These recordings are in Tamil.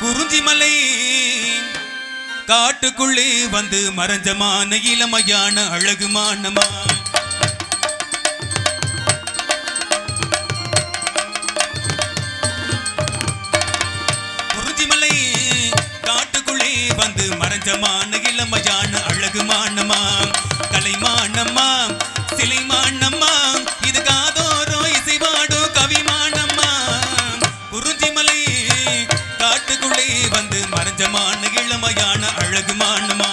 குறிஞ்சிமலை காட்டுக்குள்ளே வந்து மறைஞ்சமான இளமையான அழகுமானமா குறிஞ்சிமலை காட்டுக்குள்ளே வந்து மறைஞ்சமான இளமையான அழகுமானமா இளமையான அழகு மானுமா?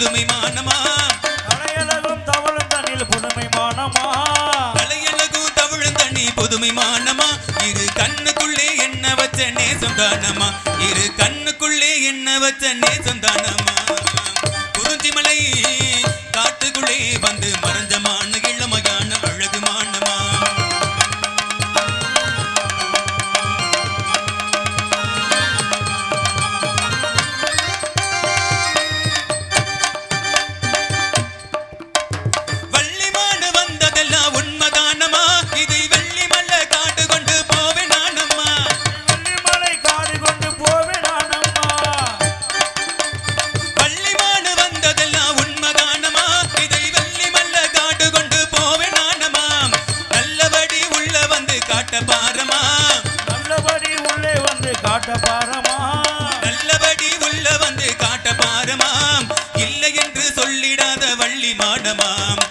புதுமை மானமா? கலையழகும் தவளும் தண்ணில் மானமா? புதுமை மானமா? இரு கண்ணுக்குள்ளே என்ன வச்ச நேசம் தானமா? இரு கண்ணுக்குள்ளே என்ன வச்ச நேசம் தானமா? குறிஞ்சிமலை நல்லபடி உள்ள வந்து காட்ட பாரமாம். இல்லை என்று சொல்லிடாத வள்ளி மாடமாம்.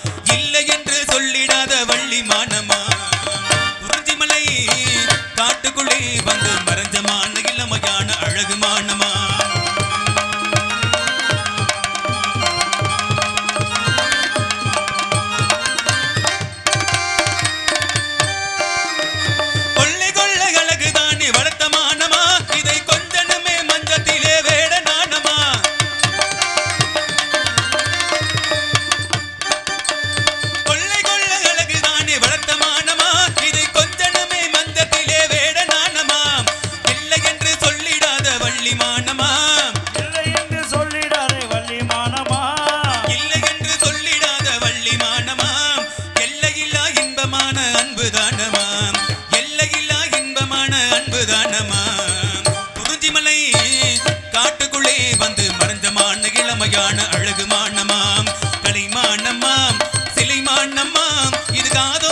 வந்து மறந்தமான இளமையான அழகு மானமாம் கலைமானமாம் சிலைமானமாம் இது காதோ